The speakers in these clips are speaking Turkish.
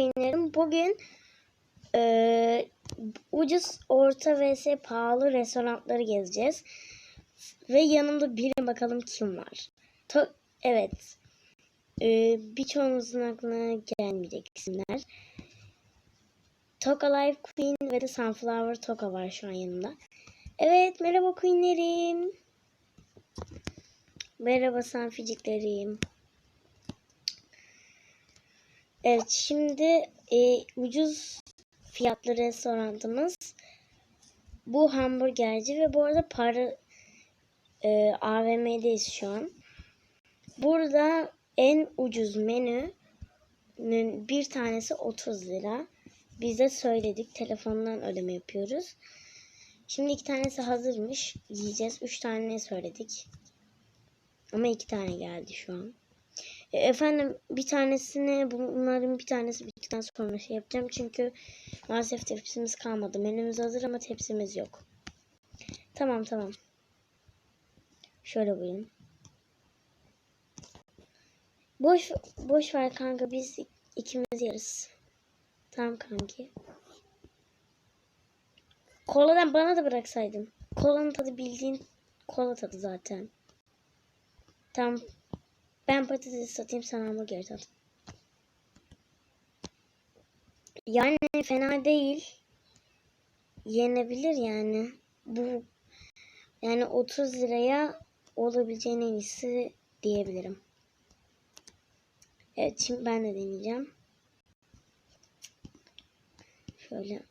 Queen'lerim. Bugün eee, ucuz, orta vs pahalı restoranları gezeceğiz. Ve yanımda biri bakalım kim var. To- evet. Eee birçoğunuzun aklına gelmeyecek isimler. Toka Life Queen ve de Sunflower Toka var şu an yanımda. Evet merhaba Queen'lerim. Merhaba Sanficiklerim. Evet şimdi e, ucuz fiyatlı restoranımız bu hamburgerci ve bu arada para e, AVM'deyiz şu an. Burada en ucuz menünün bir tanesi 30 lira. Biz de söyledik telefondan ödeme yapıyoruz. Şimdi iki tanesi hazırmış. Yiyeceğiz. Üç tane söyledik. Ama iki tane geldi şu an. E, efendim bir tanesini bunların bir tanesi bittikten sonra şey yapacağım. Çünkü maalesef tepsimiz kalmadı. Menümüz hazır ama tepsimiz yok. Tamam tamam. Şöyle buyurun. Boş boş ver kanka biz ikimiz yeriz. Tamam kanki. Koladan bana da bıraksaydın. Kolanın tadı bildiğin kola tadı zaten. Tamam. Ben patates satayım sen hamburger tat. Yani fena değil. Yenebilir yani. Bu yani 30 liraya olabileceğin en iyisi diyebilirim. Evet şimdi ben de deneyeceğim. Şöyle.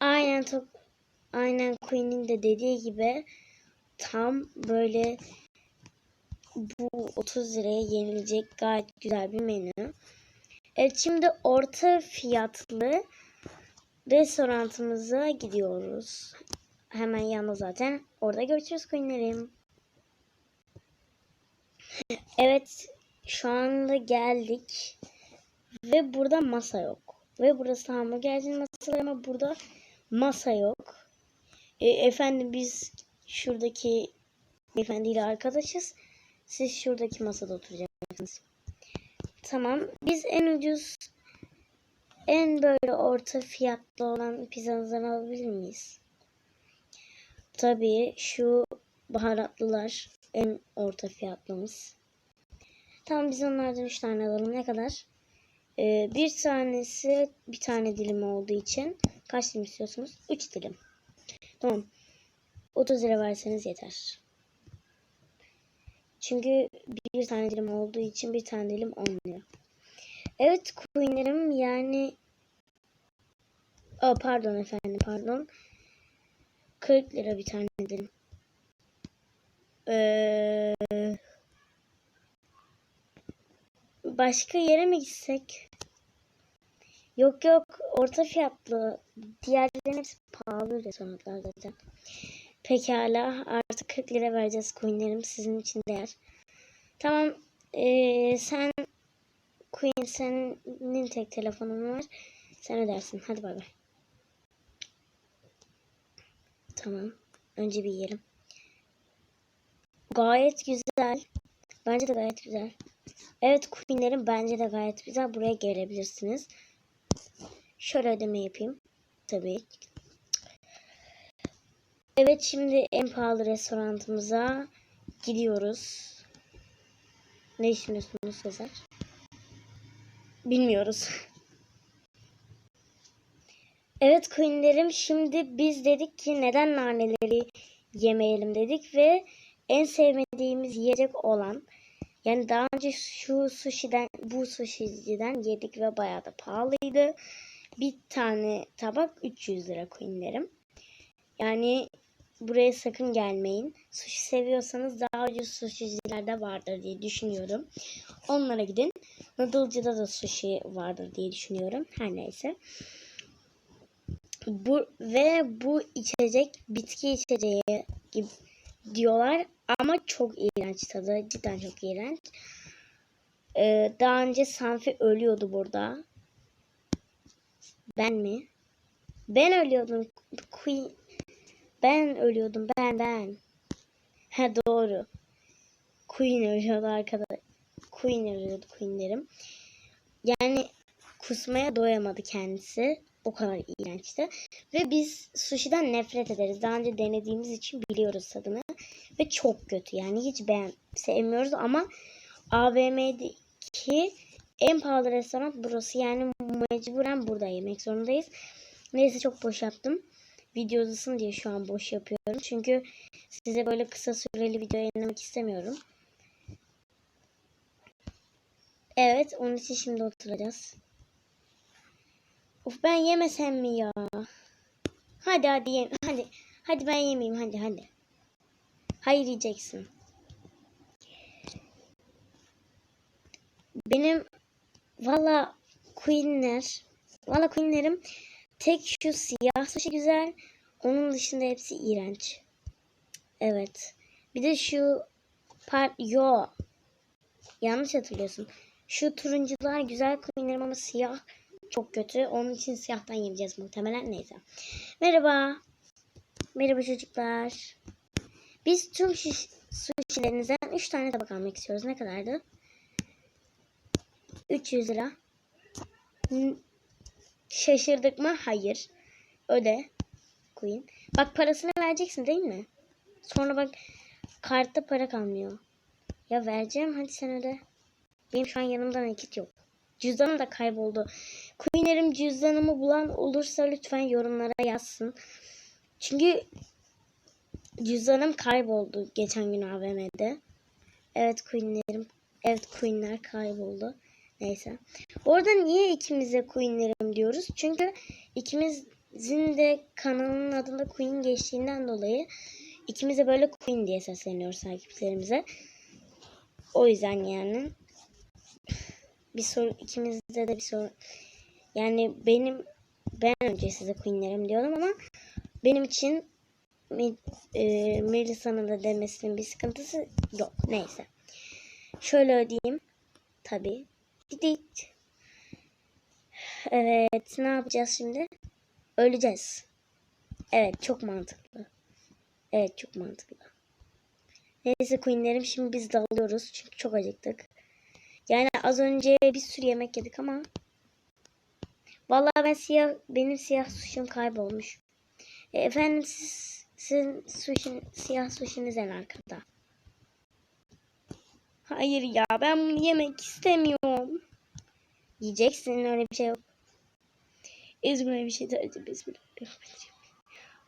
Aynen top aynen Queen'in de dediği gibi tam böyle bu 30 liraya yenilecek gayet güzel bir menü. Evet şimdi orta fiyatlı restoranımıza gidiyoruz. Hemen yanında zaten. Orada görüşürüz Queen'lerim. Evet şu anda geldik. Ve burada masa yok. Ve burası hamburgercinin masaları ama burada masa yok. E, efendim biz şuradaki beyefendiyle arkadaşız. Siz şuradaki masada oturacaksınız. Tamam. Biz en ucuz en böyle orta fiyatlı olan pizzanızdan alabilir miyiz? Tabii şu baharatlılar en orta fiyatlımız. Tamam biz onlardan 3 tane alalım. Ne kadar? Ee, bir tanesi bir tane dilim olduğu için kaç dilim istiyorsunuz? 3 dilim. Tamam. 30 lira verseniz yeter. Çünkü bir tane dilim olduğu için bir tane dilim 10 lira. Evet Queen'lerim yani Aa, pardon efendim pardon. 40 lira bir tane dilim. Ee, başka yere mi gitsek? Yok yok orta fiyatlı. Diğerlerinin hepsi pahalı restoranlar zaten. Pekala artık 40 lira vereceğiz coinlerim sizin için değer. Tamam ee, sen Queen senin tek telefonun var. Sen ödersin. Hadi bay bay. Tamam. Önce bir yiyelim. Gayet güzel. Bence de gayet güzel. Evet Queen'lerim bence de gayet güzel. Buraya gelebilirsiniz. Şöyle ödeme yapayım. Tabii. Evet şimdi en pahalı restoranımıza gidiyoruz. Ne düşünüyorsunuz Sezer? Bilmiyoruz. Evet Queen'lerim şimdi biz dedik ki neden naneleri yemeyelim dedik ve en sevmediğimiz yiyecek olan yani daha önce şu sushi'den bu sushi'den yedik ve bayağı da pahalıydı. Bir tane tabak 300 lira Queen'lerim. Yani buraya sakın gelmeyin. Sushi seviyorsanız daha ucuz sushiciler de vardır diye düşünüyorum. Onlara gidin. Noodle'cıda da sushi vardır diye düşünüyorum. Her neyse. Bu ve bu içecek bitki içeceği gibi diyorlar ama çok iğrenç tadı. Cidden çok iğrenç. Ee, daha önce Sanfi ölüyordu burada. Ben mi? Ben ölüyordum. Queen ben ölüyordum. Ben ben. Ha doğru. Queen ölüyordu arkadaşlar. Queen ölüyordu Queen'lerim. Yani kusmaya doyamadı kendisi. O kadar iğrençti. Ve biz sushi'den nefret ederiz. Daha önce denediğimiz için biliyoruz tadını. Ve çok kötü yani hiç beğen sevmiyoruz ama AVM'deki en pahalı restoran burası. Yani mecburen burada yemek zorundayız. Neyse çok boş yaptım. Video uzasın diye şu an boş yapıyorum. Çünkü size böyle kısa süreli video yayınlamak istemiyorum. Evet onun için şimdi oturacağız. Of ben yemesem mi ya? Hadi hadi yem hadi. Hadi ben yemeyeyim hadi hadi. Hayır yiyeceksin. Benim valla queenler valla queenlerim tek şu siyah sushi güzel. Onun dışında hepsi iğrenç. Evet. Bir de şu part yo yanlış hatırlıyorsun. Şu turuncular güzel queenlerim ama siyah çok kötü. Onun için siyahtan yiyeceğiz muhtemelen. Neyse. Merhaba. Merhaba çocuklar. Biz tüm şiş, sushi'lerinizden 3 tane tabak almak istiyoruz. Ne kadardı? 300 lira. Şaşırdık mı? Hayır. Öde. Queen. Bak parasını vereceksin değil mi? Sonra bak kartta para kalmıyor. Ya vereceğim hadi sen öde. Benim şu an yanımda nakit yok. Cüzdanım da kayboldu. Queen'lerim cüzdanımı bulan olursa lütfen yorumlara yazsın. Çünkü cüzdanım kayboldu geçen gün AVM'de. Evet Queen'lerim. Evet Queen'ler kayboldu. Neyse. Orada niye ikimize Queen'lerim diyoruz? Çünkü ikimizin de kanalının adında Queen geçtiğinden dolayı ikimize böyle Queen diye sesleniyoruz takipçilerimize. O yüzden yani bir soru ikimizde de bir soru yani benim ben önce size Queen'lerim diyorum ama benim için e, Melisa'nın da demesinin bir sıkıntısı yok. Neyse. Şöyle ödeyeyim. Tabii. Didik. Evet. Ne yapacağız şimdi? Öleceğiz. Evet. Çok mantıklı. Evet. Çok mantıklı. Neyse Queen'lerim şimdi biz dalıyoruz. Çünkü çok acıktık. Yani az önce bir sürü yemek yedik ama Vallahi ben siyah benim siyah suşim kaybolmuş. E, efendim siz sizin suşin, siyah suşiniz en arkada. Hayır ya ben bunu yemek istemiyorum. Yiyeceksin öyle bir şey yok. İzmir'e bir şey söyledi Bismillahirrahmanirrahim.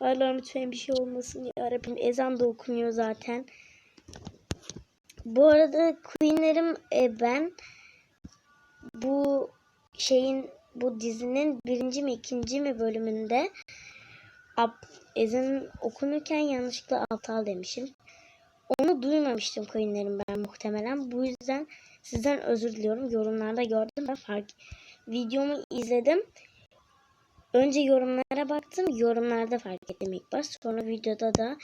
Allah'ım lütfen bir şey olmasın ya Rabbim. Ezan da okunuyor zaten. Bu arada Queen'lerim e, ben bu şeyin bu dizinin birinci mi ikinci mi bölümünde Ab- ezan okunurken yanlışlıkla aptal demişim. Onu duymamıştım Queen'lerim ben muhtemelen. Bu yüzden sizden özür diliyorum. Yorumlarda gördüm ben fark videomu izledim. Önce yorumlara baktım. Yorumlarda fark ettim ilk baş. Sonra videoda da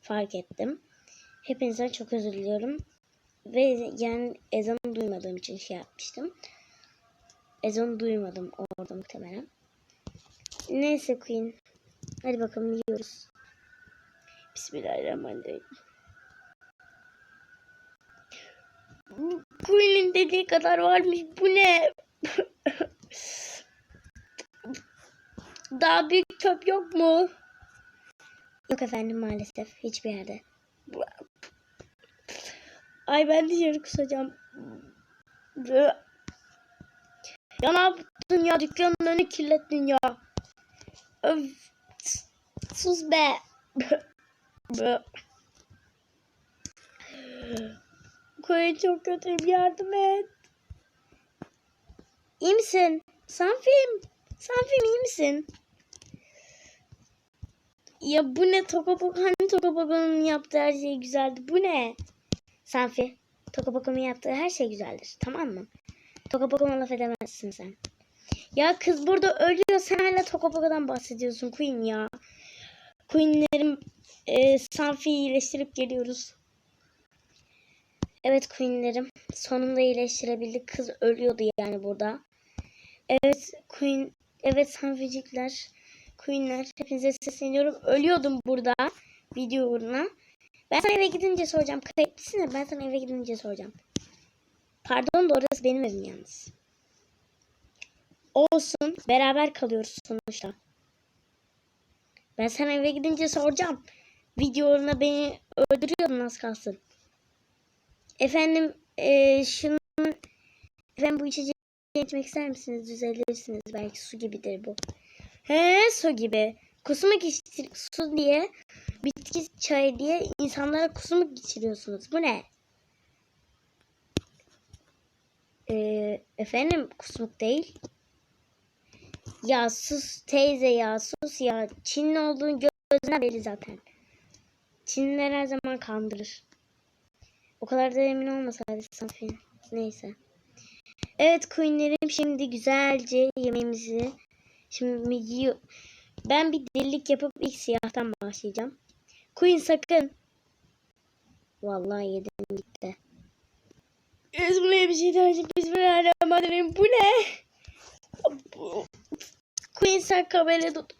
fark ettim. Hepinizden çok özür diliyorum. Ve yani ezanı duymadığım için şey yapmıştım. Ezanı duymadım orada muhtemelen. Neyse Queen. Hadi bakalım yiyoruz. Bismillahirrahmanirrahim. Queen'in dediği kadar varmış. Bu ne? Daha büyük çöp yok mu? Yok efendim maalesef. Hiçbir yerde. Ay ben dışarı kusacağım. Ya ne yaptın ya? Dükkanın önünü kirlettin ya. Öf. Sus be. Koyu çok kötüyüm yardım et. İyi misin? Sanfim. Sanfim iyi misin? Ya bu ne Tokopok? Hani Tokopok'un yaptığı her şey güzeldi. Bu ne? Sanfi. Tokopok'un yaptığı her şey güzeldir. Tamam mı? Tokopok'uma laf edemezsin sen. Ya kız burada ölüyor. Sen hala Tokopok'dan bahsediyorsun Queen ya. Queen'lerim e, Sanfi'yi iyileştirip geliyoruz. Evet Queen'lerim. Sonunda iyileştirebildik. Kız ölüyordu yani burada. Evet Queen. Evet Sanficikler. Queen'ler. Hepinize sesleniyorum. Ölüyordum burada. Video uğruna. Ben sana eve gidince soracağım. Kayıtlısın ya ben sana eve gidince soracağım. Pardon da orası benim evim yalnız. Olsun. Beraber kalıyoruz sonuçta. Ben sana eve gidince soracağım. Videolarına beni öldürüyordun az kalsın. Efendim eee şunu efendim bu içeceği içmek ister misiniz? Düzelirsiniz. Belki su gibidir bu. He su gibi. Kusmuk içtir su diye bitki çayı diye insanlara kusmuk içiriyorsunuz. Bu ne? Ee, efendim kusmuk değil. Ya sus teyze ya sus ya. Çinli olduğun gözüne belli zaten. Çinliler her zaman kandırır. O kadar da emin olmasaydı Safi. Neyse. Evet Queen'lerim şimdi güzelce yemeğimizi şimdi yiyor. Ben bir delilik yapıp ilk siyahtan başlayacağım. Queen sakın. Vallahi yedim gitti. Üzümlüye bir şey daha Bismillahirrahmanirrahim. Bu ne? Queen sen kamerayı tut.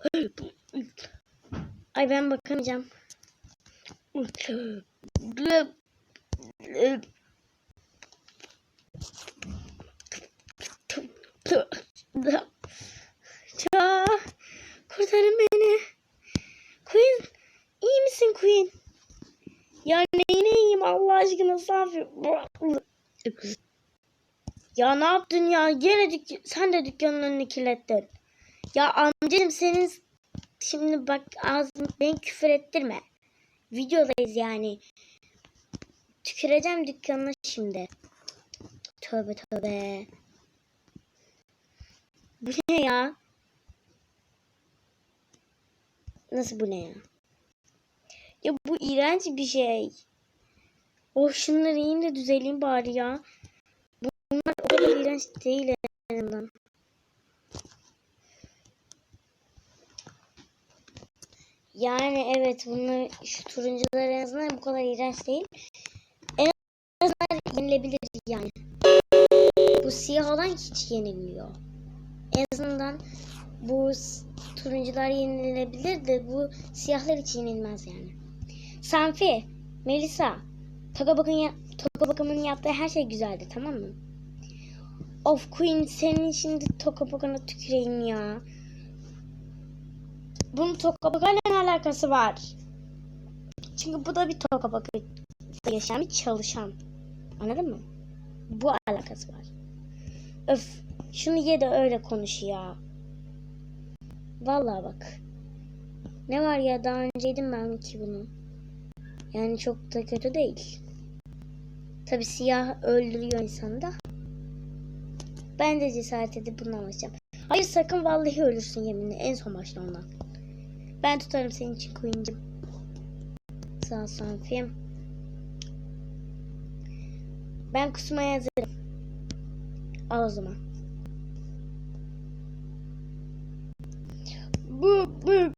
Ay ben bakamayacağım. Ya kurtarın beni. Queen iyi misin Queen? Ya neyine iyiyim Allah aşkına Safi. Ya ne yaptın ya? Gene sen de dükkanın önünü kirlettin. Ya amcacım senin şimdi bak ağzını beni küfür ettirme. Videodayız yani. Tüküreceğim dükkanına şimdi. Tövbe tövbe. Bu ne ya? Nasıl bu ne ya? Ya bu iğrenç bir şey. Oh şunları yiyeyim de düzeleyim bari ya. Bunlar o kadar iğrenç değil en azından. Yani evet bunlar şu turuncular en azından bu kadar iğrenç değil. Yenilebilir yani. Bu siyah olan hiç yenilmiyor. En azından bu turuncular yenilebilir de bu siyahlar hiç yenilmez yani. Sanfi, Melisa, Toka bakın ya Toka bakımının yaptığı her şey güzeldi tamam mı? Of Queen senin şimdi Toka bakana tüküreyim ya. Bunun Toka bakayla ne alakası var? Çünkü bu da bir Toka bakı yaşayan bir çalışan. Anladın mı? Bu alakası var. Öf. Şunu ye de öyle konuş ya. Vallahi bak. Ne var ya daha önce yedim ben ki bunu. Yani çok da kötü değil. Tabi siyah öldürüyor insanı da. Ben de cesaret edip bunu alacağım. Hayır sakın vallahi ölürsün yeminle. En son başta ondan. Ben tutarım senin için Queen'cim. Sağ ol Sanfi'm. Ben kusmaya hazırım. Al o zaman. Bu, bu,